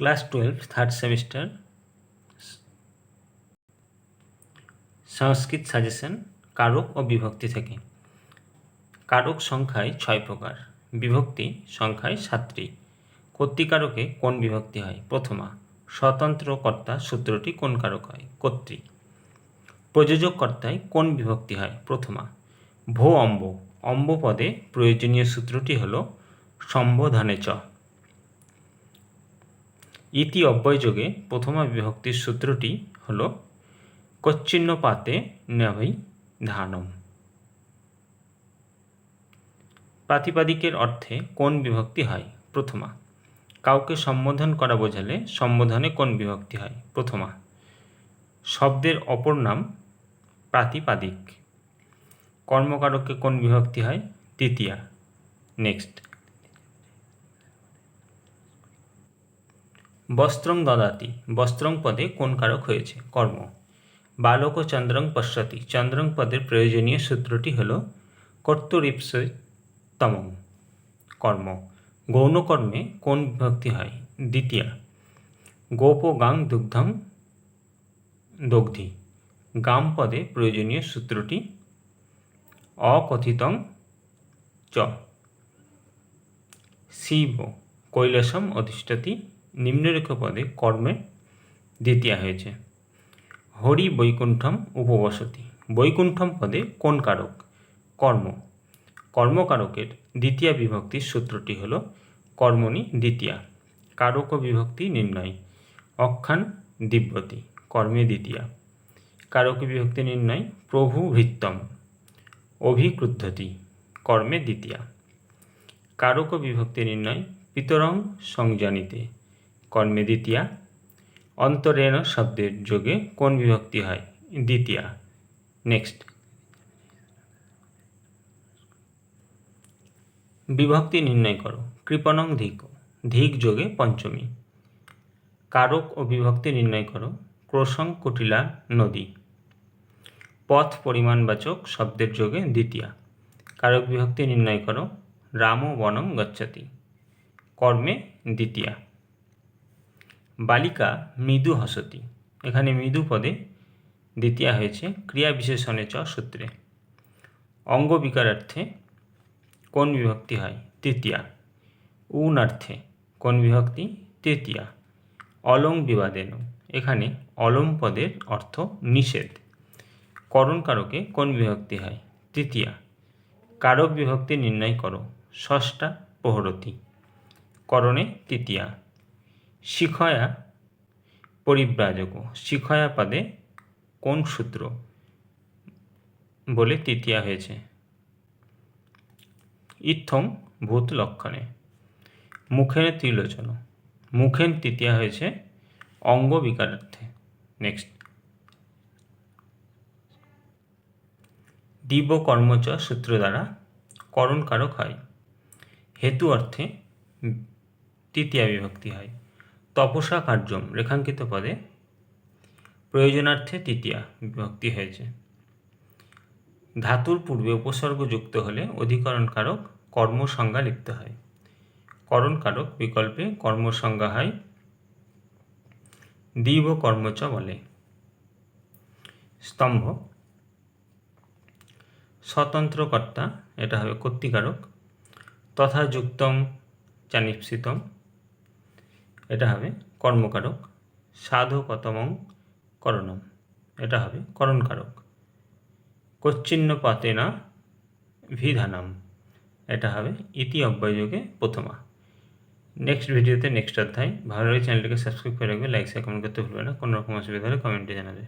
Class twelve, third semester. Sanskrit suggestion, কারক ও বিভক্তি থেকে। কারক সংখ্যায় ছয় প্রকার, বিভক্তি সংখ্যায় সাতটি। কর্তৃকারকে কোন বিভক্তি হয়? প্রথমা স্বতন্ত্র কর্তা সূত্রটি কোন কারক হয়? কর্তৃ প্রযোজক কর্তায় কোন বিভক্তি হয়? প্রথমা, ভো অম্ব। অম্ব পদে প্রয়োজনীয় সূত্রটি হল সম্বোধনে চ। ইতি অব্যয়যোগে প্রথমা বিভক্তির সূত্রটি হল কচ্ছিন্ন পাতে নভৈ ধানম প্রাতিপাদিকের অর্থে কোন বিভক্তি হয়? প্রথমা। কাউকে সম্বোধন করা বোঝালে সম্বোধনে কোন বিভক্তি হয়? প্রথমা। শব্দের অপর নাম প্রাতিপাদিক। কর্মকারককে কোন বিভক্তি হয়? তৃতীয়া। নেক্সট। বস্ত্রং দদাতি। বস্ত্রং পদে কোন কারক হয়েছে? কর্ম। বালক ও চন্দ্রং পশ্যতি। চন্দ্রং পদের প্রয়োজনীয় সূত্রটি হল কর্তরিপসতম কর্ম। গৌণকর্মে কোন বিভক্তি হয়? দ্বিতীয়া। গোপ গাং দুগ্ধং দগ্ধি। গাম পদে প্রয়োজনীয় সূত্রটি অকথিতং চ। শিব। কৈলাসম অধিষ্ঠাতি। নিম্নরেখ পদে কর্মে দ্বিতীয়া হয়েছে। হরি বৈকুণ্ঠম উপবসতি। বৈকুণ্ঠম পদে কোন কারক? কর্ম। কর্মকারকের দ্বিতীয় বিভক্তির সূত্রটি হল কর্মণি দ্বিতীয়া। কারক বিভক্তি নির্ণয়। অক্ষান দিব্যতি, কর্মে দ্বিতীয়া। কারক বিভক্তি নির্ণয়, প্রভু ভৃত্তম। অভিক্রুদ্ধতি, কর্মে দ্বিতীয়া। কারক বিভক্তি নির্ণয়, পিতরং সংজানিতে। কর্মে দ্বিতীয়া অন্তরেণ শব্দের যোগে কোন বিভক্তি হয়? দ্বিতীয়া। নেক্সট। বিভক্তি নির্ণয় করো। কৃপণং ধিক। ধিক যোগে পঞ্চমী। কারক ও বিভক্তি নির্ণয় করো। ক্রোশং কুটিলা নদী। পথ পরিমাণবাচক শব্দের যোগে দ্বিতীয়া। কারক বিভক্তি নির্ণয় করো। রাম বনং গচ্ছতি। কর্মে দ্বিতীয়া। বালিকা মৃদু হসতি। এখানে মৃদু পদে দ্বিতীয়া হয়েছে ক্রিয়া বিশেষণে চ সূত্রে। অঙ্গ বিকারার্থে কোন বিভক্তি হয়? তৃতীয়া। উনার্থে কোন বিভক্তি? তৃতীয়া। অলং বিবাদেন। এখানে অলম পদের অর্থ নিষেধ। করণ কারকে কোন বিভক্তি হয়? তৃতীয়া। কারক বিভক্তি নির্ণয় করো। ষষ্ঠা প্রহরতি। করণে তৃতীয়া। শিখয়া পরিব্রাজক। শিখয়া পদে কোন সূত্র বলে তৃতীয়া হয়েছে? ইত্থং ভূত লক্ষণে। মুখের ত্রিলোচন। মুখের তৃতীয়া হয়েছে অঙ্গ বিকারার্থে। নেক্সট দিব কর্মচ সূত্র দ্বারা করণ কারক হয়। হেতু অর্থে তৃতীয়া বিভক্তি হয়। তপসা কার্যম রেখাঙ্কিত পদে প্রয়োজনার্থে তৃতীয়া বিভক্তি হয়েছে। ধাতুর পূর্বে উপসর্গ যুক্ত হলে অধিকরণ কারক কর্মসংজ্ঞা লিখতে হয়। করণ কারক বিকল্পে কর্মসংজ্ঞা হয় দিব কর্মচ বলে। স্তম্ভ স্বতন্ত্র কর্তা এটা হবে কর্তৃকারক তথা যুক্তম চানিপসিতম এটা হবে কর্মকারক, সাধকতমং করণম। এটা হবে করণকারক। কচ্ছিন্ন পাতে না ভিধানাম এটা হবে ইতি অব্যয়যোগে প্রথমা। নেক্সট ভিডিওতে নেক্সট অধ্যায়। ভালো লাগে চ্যানেলটিকে সাবস্ক্রাইব করে রাখবে লাইক শেয়ার কমেন্ট করতে ভুলবে না। কোনো রকম অসুবিধা হলে কমেন্টে জানাবে।